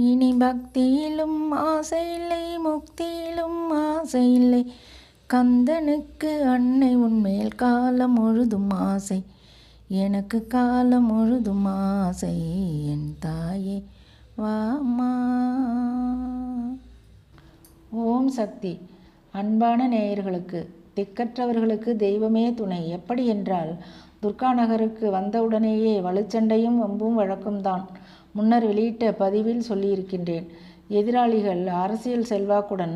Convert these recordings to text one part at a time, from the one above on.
இனி பக்தியிலும் ஆசை இல்லை முக்தியிலும் ஆசை இல்லை கந்தனுக்கு அன்னை உன்மேல் காலம் முழுதும் ஆசை. எனக்கு காலம் முழுதும் ஆசை என் தாயே வாமா ஓம் சக்தி. அன்பான நேயர்களுக்கு திக்கற்றவர்களுக்கு தெய்வமே துணை. எப்படி என்றால் துர்கா நகருக்கு வந்தவுடனேயே வலுச்சண்டையும் வம்பும் வழக்கம்தான். முன்னர் வெளியிட்ட பதிவில் சொல்லியிருக்கின்றேன். எதிராளிகள் அரசியல் செல்வாக்குடன்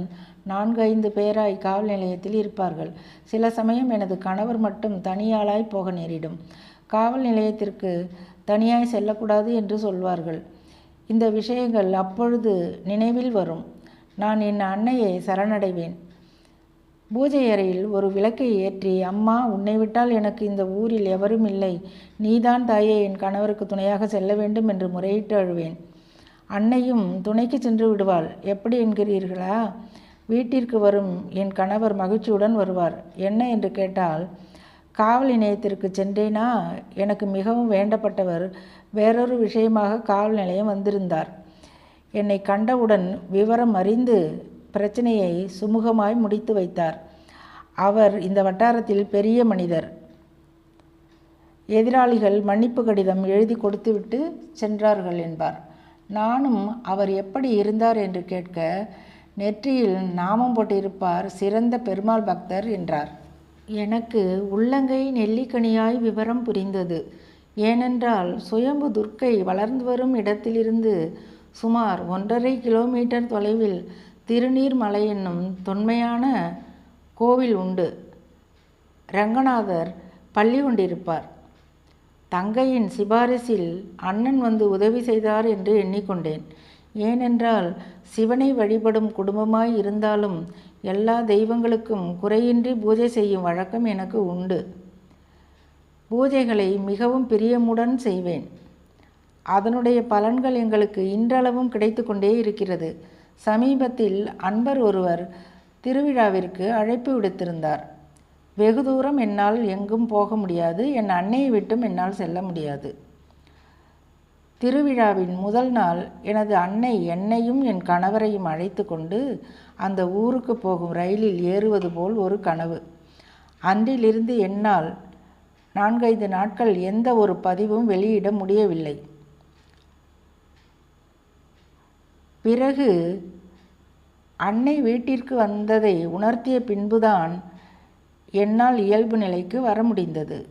நான்கு ஐந்து பேராய் காவல் நிலையத்தில் இருப்பார்கள். சில சமயம் எனது கணவர் மட்டும் தனியாளாய் போக நேரிடும். காவல் நிலையத்திற்கு தனியாய் செல்லக்கூடாது என்று சொல்வார்கள். இந்த விஷயங்கள் அப்பொழுது நினைவில் வரும். நான் என் அன்னையை சரணடைவேன். பூஜை அறையில் ஒரு விளக்கை ஏற்றி அம்மா உன்னை விட்டால் எனக்கு இந்த ஊரில் எவரும் இல்லை. நீதான் தாயே என் கணவருக்கு துணையாக செல்ல வேண்டும் என்று முறையிட்டு அழுவேன். அன்னையும் துணைக்கு சென்று விடுவாள். எப்படி என்கிறீர்களா? வீட்டிற்கு வரும் என் கணவர் மகிழ்ச்சியுடன் வருவார். என்ன என்று கேட்டால் காவல் நிலையத்திற்கு சென்றேனா? எனக்கு மிகவும் வேண்டப்பட்டவர். வேறொரு விஷயமாக காவல் நிலையம் வந்திருந்தார். என்னை கண்டவுடன் விவரம் அறிந்து பிரச்சனையை சுமூகமாய் முடித்து வைத்தார். அவர் இந்த வட்டாரத்தில் பெரிய மனிதர். எதிராளிகள் மன்னிப்பு கடிதம் எழுதி கொடுத்துவிட்டு சென்றார்கள் என்பார். நானும் அவர் எப்படி இருந்தார் என்று கேட்க நெற்றியில் நாமம் போட்டிருப்பார் சிறந்த பெருமாள் பக்தர் என்றார். எனக்கு உள்ளங்கை நெல்லிக்கனியாய் விவரம் புரிந்தது. ஏனென்றால் சுயம்பு துர்க்கை வளர்ந்து வரும் இடத்திலிருந்து சுமார் ஒன்றரை கிலோமீட்டர் தொலைவில் திருநீர்மலை என்னும் தொன்மையான கோவில் உண்டு. ரங்கநாதர் பள்ளி கொண்டிருப்பார். தங்கையின் சிபாரிசில் அண்ணன் வந்து உதவி செய்தார் என்று எண்ணிக்கொண்டேன். ஏனென்றால் சிவனை வழிபடும் குடும்பமாய் இருந்தாலும் எல்லா தெய்வங்களுக்கும் குறையின்றி பூஜை செய்யும் வழக்கம் எனக்கு உண்டு. பூஜைகளை மிகவும் பிரியமுடன் செய்வேன். அதனுடைய பலன்கள் எங்களுக்கு இன்றளவும் கிடைத்து கொண்டே இருக்கிறது. சமீபத்தில் அன்பர் ஒருவர் திருவிழாவிற்கு அழைப்பு விடுத்திருந்தார். வெகு தூரம் என்னால் எங்கும் போக முடியாது என் அன்னையை விட்டும் என்னால் செல்ல முடியாது. திருவிழாவின் முதல் நாள் எனது அன்னை என்னையும் என் கணவரையும் அழைத்து கொண்டு அந்த ஊருக்கு போகும் ரயிலில் ஏறுவது போல் ஒரு கனவு. அன்றிலிருந்து என்னால் நான்கைந்து நாட்கள் எந்த ஒரு பதிவும் வெளியிட முடியவில்லை. பிறகு அன்னை வீட்டிற்கு வந்ததை உணர்த்திய பின்புதான் என்னால் இயல்பு நிலைக்கு வர முடிந்தது.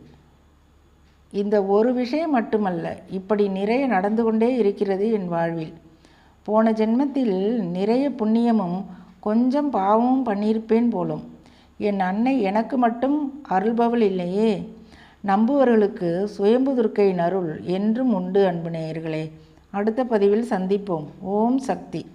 இந்த ஒரு விஷயம் மட்டுமல்ல இப்படி நிறைய நடந்து கொண்டே இருக்கிறது என் வாழ்வில். போன ஜென்மத்தில் நிறைய புண்ணியமும் கொஞ்சம் பாவமும் பண்ணியிருப்பேன் போலும். என் அன்னை எனக்கு மட்டும் அருள்பவள் இல்லையே. நம்புவர்களுக்கு சுயம்பு துர்க்கையின் அருள் என்றும் உண்டு அன்பு நேயர்களே. அடுத்த பதிவில் சந்திப்போம். ஓம் சக்தி.